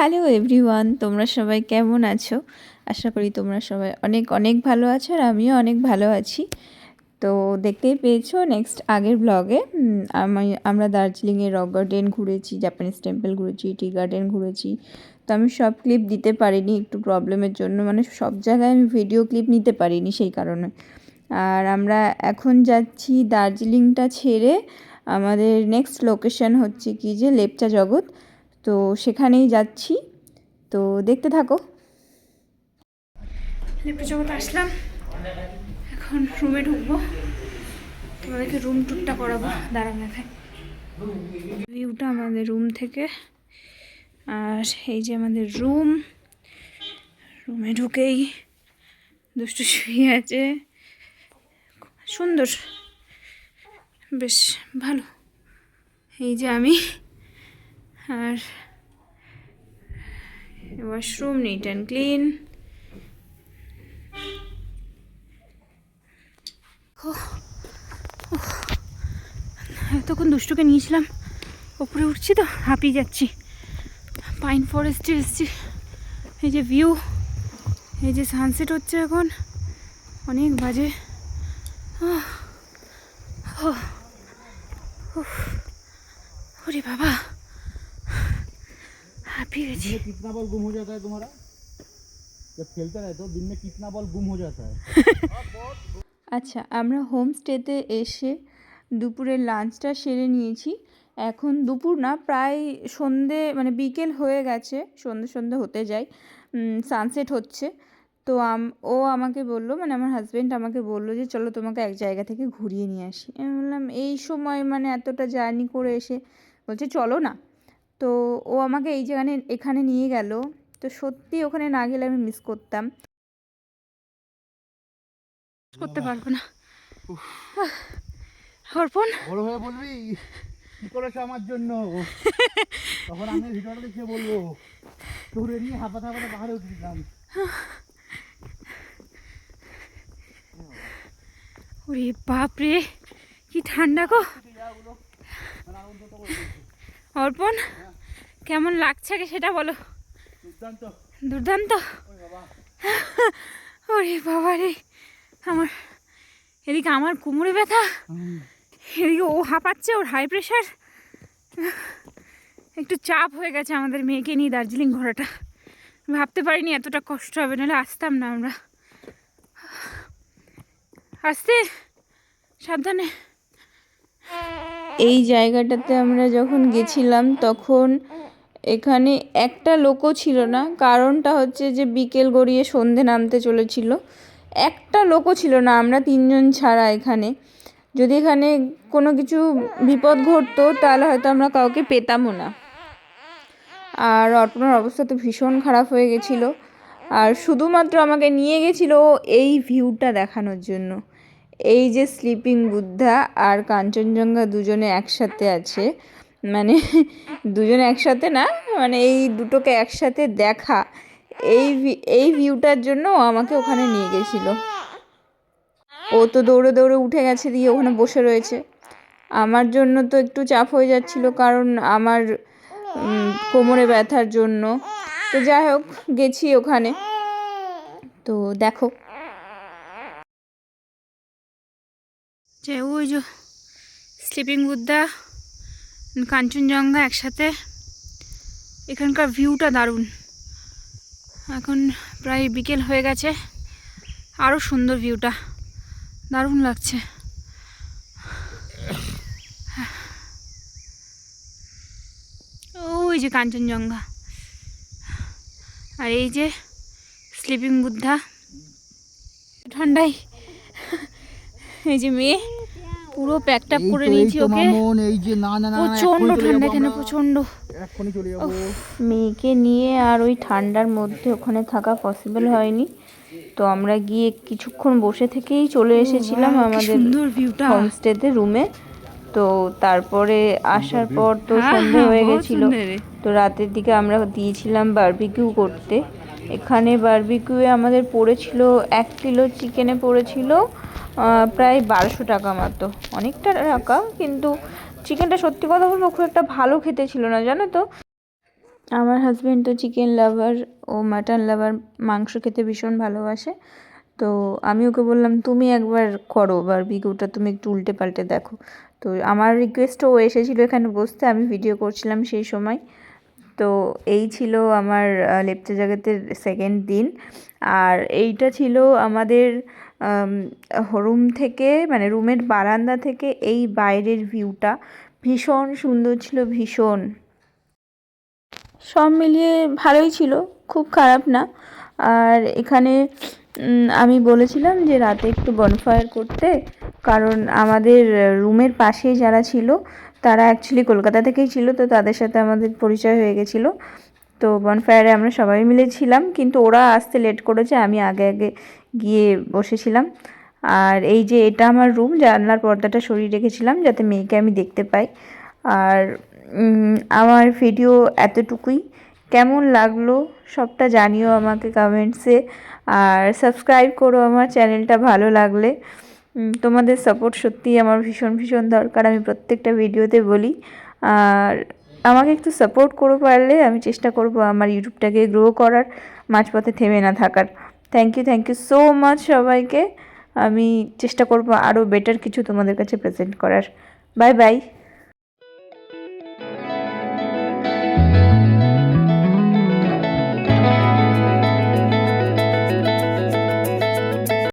Hello everyone তোমরা সবাই কেমন আছো? আশা করি তোমরা সবাই অনেক অনেক ভালো আছো আর আমিও অনেক ভালো আছি। তো দেখতেই পেয়েছ নেক্সট আগের ব্লগে আমি, আমরা দার্জিলিংয়ে রক গার্ডেন ঘুরেছি জাপানিজ টেম্পল ঘুরেছি টি গার্ডেন ঘুরেছি। তো আমি সব ক্লিপ দিতে পারিনি, একটু প্রবলেমের জন্য মানে সব জায়গায় আমি ভিডিও ক্লিপ নিতে পারিনি সেই কারণে। আর আমরা এখন যাচ্ছি দার্জিলিংটা ছেড়ে, আমাদের নেক্সট লোকেশন হচ্ছে কি যে লেপচা জগৎ। তো সেখানেই যাচ্ছি। তো দেখতে থাকো। লেপটা জগৎ আসলাম। এখন রুমে ঢুকবো। তোমাদেরকে রুম টুরটা করাবো দাঁড়ান দেখায়। ভিউটা আমাদের রুম থেকে। আর এই যে আমাদের রুম রুমে ঢুকেই দুষ্টু শুয়ে আছে। সুন্দর। বেশ ভালো। এই যে আমি। আর ওয়াশরুম নিট অ্যান্ড ক্লিন এতক্ষণ দুষ্টুকে নিয়েছিলাম, ওপরে উঠছি তো, হাঁপিয়ে যাচ্ছি। পাইন ফরেস্টে এসছি। এই যে ভিউ এই যে সানসেট হচ্ছে এখন। অনেক বাজে। ওরে বাবা। হাঁপিয়ে গেছি दिन में कितना बॉल गुम हो जाता है तुम्हारा जब खेलते रहते हो दिन में कितना बॉल गुम हो जाता है আচ্ছা আমরা হোমস্টেতে এসে দুপুরের লাঞ্চটা সেরে নিয়েছি এখন দুপুর না প্রায় সন্ধে মানে বিকেল হয়ে গেছে সন্ধে সন্ধে হতে যায় সানসেট হচ্ছে তো আম ও আমাকে বললো মানে আমার হাজব্যান্ড আমাকে বললো যে চলো তোমাকে এক জায়গা থেকে ঘুরিয়ে নিয়ে আসি আমি বললাম এই সময় মানে এতটা জার্নি করে এসে বলছে চলো না তো ও আমাকে এই জায়গানে এখানে নিয়ে গেল। তো সত্যি ওখানে না গেলে আমি মিস করতাম। করতে পারব না। অর্পণ? বড় হয়ে বলবি? কি করেছ আমার জন্য? তখন আমি ভিডিওটা দেখে বলব তোরে নিয়ে হাঁপাতে হাঁপাতে বাহারে উঠেছিলাম ওরে বাপরে কি ঠান্ডা গো। অর্পণ কেমন লাগছে সেটা বলো। দুর্দান্ত। ওরে বাবা। রে আমার এদিকে আমার কোমরে ব্যথা এদিকে ও হাঁপাচ্ছে ওর হাই প্রেশার একটু চাপ হয়ে গেছে আমাদের মেয়েকে নিয়ে দার্জিলিং ঘোরাটা। ভাবতে পারিনি এতটা কষ্ট হবে নাহলে আসতাম না আমরা। আসতে সাবধানে। এই জায়গাটাতে আমরা যখন গেছিলাম, তখন এখানে একটা লোকও ছিল না। কারণটা হচ্ছে যে বিকেল গড়িয়ে সন্ধে নামতে চলেছিল। একটা লোকও ছিল না, আমরা তিনজন ছাড়া এখানে। যদি এখানে কোনো কিছু বিপদ ঘটতো, তাহলে হয়তো আমরা কাউকে পেতামও না। আর অর্পণার অবস্থা তো ভীষণ খারাপ হয়ে গেছিল। আর শুধুমাত্র আমাকে নিয়ে গেছিল এই ভিউটা দেখানোর জন্য। এই যে স্লিপিং বুদ্ধা আর কাঞ্চনজঙ্ঘা দুজনে একসাথে আছে মানে দুজনে একসাথে না মানে এই দুটোকে একসাথে দেখা, এই এই ভিউটার জন্য আমাকে ওখানে নিয়ে গেছিল। ও তো দৌড়ে দৌড়ে উঠে গেছে, দিয়ে ওখানে বসে রয়েছে। আমার জন্য তো একটু চাপ হয়ে যাচ্ছিল কারণ আমার কোমরে ব্যথার জন্য। তো যাই হোক, গেছি ওখানে। তো দেখো যে ওই যে স্লিপিং বুদ্ধা কাঞ্চনজঙ্ঘা একসাথে এখানকার ভিউটা দারুণ। এখন প্রায় বিকেল হয়ে গেছে আরও সুন্দর ভিউটা দারুণ লাগছে। ওই যে কাঞ্চনজঙ্ঘা আর এই যে স্লিপিং বুদ্ধা ঠান্ডায় এই যে মেয়ে পুরো প্যাকটা এই করে নিয়েছি ওকে। এই যে না না না না, প্রচণ্ড ঠান্ডা এখানে। প্রচণ্ড মেয়েকে নিয়ে আর ওই ঠান্ডার মধ্যে ওখানে থাকা পসিবল হয়নি। তো আমরা গিয়ে কিছুক্ষণ বসে থেকেই চলে এসেছিলাম আমাদের হোমস্টেতে রুমে তো তারপরে আসার পর তো হ্যাঁ, সন্ধে হ্যাঁ, গেছিল। তো রাতের দিকে আমরা দিয়েছিলাম বারবিকিউ করতে। এখানে বারবিকিউয়ে আমাদের পড়েছিল এক কিলো চিকেনে পড়েছিল। প্রায় বারোশো টাকা মতো অনেকটা টাকা, কিন্তু চিকেনটা সত্যি কথা বলব খুব একটা ভালো খেতে ছিল না, জানো তো? আমার হাজব্যান্ড তো চিকেন লাভার ও মাটন লাভার মাংস খেতে ভীষণ ভালোবাসে। তো আমি ওকে বললাম, তুমি একবার করো বারবিকিউটা তুমি একটু উল্টে পাল্টে দেখো। তো আমার রিকোয়েস্টও ও এসেছিল এখানে বসতে, আমি ভিডিও করছিলাম সেই সময়। তো এই ছিল আমার লেপচা জগতের সেকেন্ড দিন। আর এইটা ছিল আমাদের রুম থেকে মানে রুমের বারান্দা থেকে এই বাইরের ভিউটা ভীষণ সুন্দর ছিল, ভীষণ। সব মিলিয়ে ভালোই ছিল, খুব খারাপ না। আর এখানে আমি বলেছিলাম যে রাতে একটু বনফায়ার করতে, কারণ আমাদের রুমের পাশেই যারা ছিল, তারা অ্যাকচুয়ালি কলকাতা থেকেই ছিল, তো তাদের সাথে আমাদের পরিচয় হয়ে গেছিল। তো বনফায়ারে আমরা সবাই মিলে ছিলাম, কিন্তু ওরা আসতে লেট করেছে, আমি আগে আগে গিয়ে বসেছিলাম। আর এই যে এটা আমার রুম জানলার পর্দাটা সরিয়ে রেখেছিলাম, যাতে মেয়েকে আমি দেখতে পাই। আর আমার ভিডিও এতটুকুই। কেমন লাগল সবটা জানিও আমাকে কমেন্টসে আর সাবস্ক্রাইব করো আমার চ্যানেলটা ভালো লাগলে। তোমাদের সাপোর্ট সত্যিই আমার ভীষণ ভীষণ দরকার, আমি প্রত্যেকটা ভিডিওতে বলি। আর আমাকে একটু সাপোর্ট করো পারলে, আমি চেষ্টা করব আমার ইউটিউবটাকে গ্রো করার, মাঝপথে থেমে না থাকার। Thank you thank you so much সবাইকে। আমি চেষ্টা করব আরও বেটার কিছু তোমাদের কাছে প্রেজেন্ট করার। Bye bye